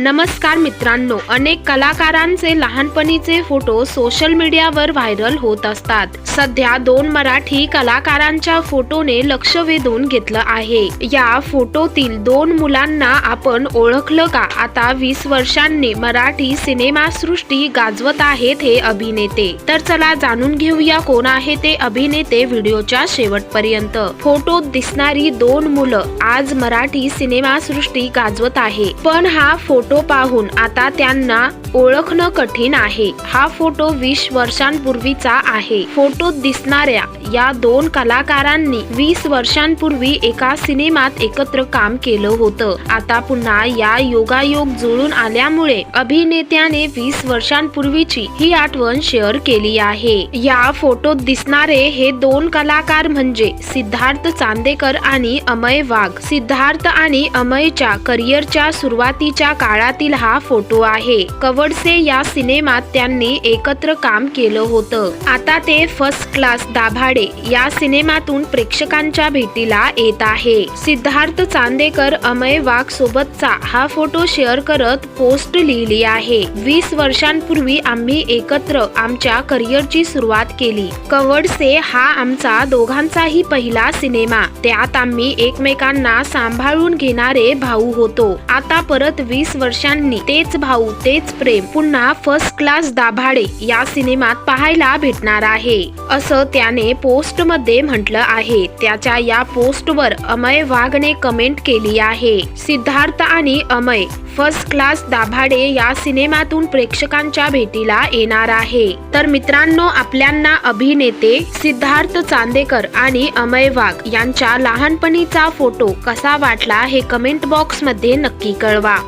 नमस्कार मित्रांनो अनेक कलाकारांचे लहानपणीचे फोटो सोशल मीडियावर व्हायरल होत असतात. सध्या दोन मराठी कलाकारांच्या फोटोने लक्ष वेधून घेतलं आहे. या फोटोतील दोन मुलांना आपण ओळखलं का? आता वीस वर्षांनी मराठी सिनेमासृष्टी गाजवत आहेत हे अभिनेते. तर चला जाणून घेऊया कोण आहे ते अभिनेते व्हिडिओच्या शेवटपर्यंत. फोटोत दिसणारी दोन मुलं आज मराठी सिनेमासृष्टी गाजवत आहे. पण हा फोटो पाहून आता त्यांना ओळखणं कठीण आहे. हा फोटो वीस वर्षांपूर्वीचा आहे. फोटोत दिसणाऱ्या या दोन कलाकारांनी वीस वर्षांपूर्वी एका सिनेमात एकत्र काम केलं होतं. आता पुन्हा या योगायोग जुळून आल्यामुळे अभिनेत्याने वीस वर्षांपूर्वीची ही आठवण शेअर केली आहे. या फोटोत दिसणारे हे दोन कलाकार म्हणजे सिद्धार्थ चांदेकर आणि अमय वाघ. सिद्धार्थ आणि अमयच्या करिअरच्या सुरुवातीच्या काळातील हा फोटो आहे. कव कवडसे या सिनेमात त्यांनी एकत्र काम केलं होतं. आता ते फर्स्ट क्लास दाभाडे या सिनेमातून प्रेक्षकांच्या भेटीला येत आहे. सिद्धार्थ चांदेकर अमय वाघ सोबतचा हा फोटो शेअर करत पोस्ट लिहिली आहे. वीस वर्षांपूर्वी आम्ही एकत्र आमच्या करिअरची सुरुवात केली. कवडसे हा आमचा दोघांचाही पहिला सिनेमा. त्यात आम्ही एकमेकांना सांभाळून घेणारे भाऊ होतो. आता परत वीस वर्षांनी तेच भाऊ तेच प्रेम पुन्हा फर्स्ट क्लास दाभाडे या सिनेमात पाहायला भेटणार आहे. असं त्याने पोस्टमध्ये म्हटलं आहे. त्याच्या या पोस्टवर अमय वाघने कमेंट केली आहे. सिद्धार्थ आणि अमय फर्स्ट क्लास दाभाडे या सिनेमातून प्रेक्षकांच्या भेटीला येणार आहे. तर मित्रांनो आपल्यांना अभिनेते सिद्धार्थ चांदेकर आणि अमय वाघ यांच्या लहानपणीचा फोटो कसा वाटला हे कमेंट बॉक्समध्ये नक्की कळवा.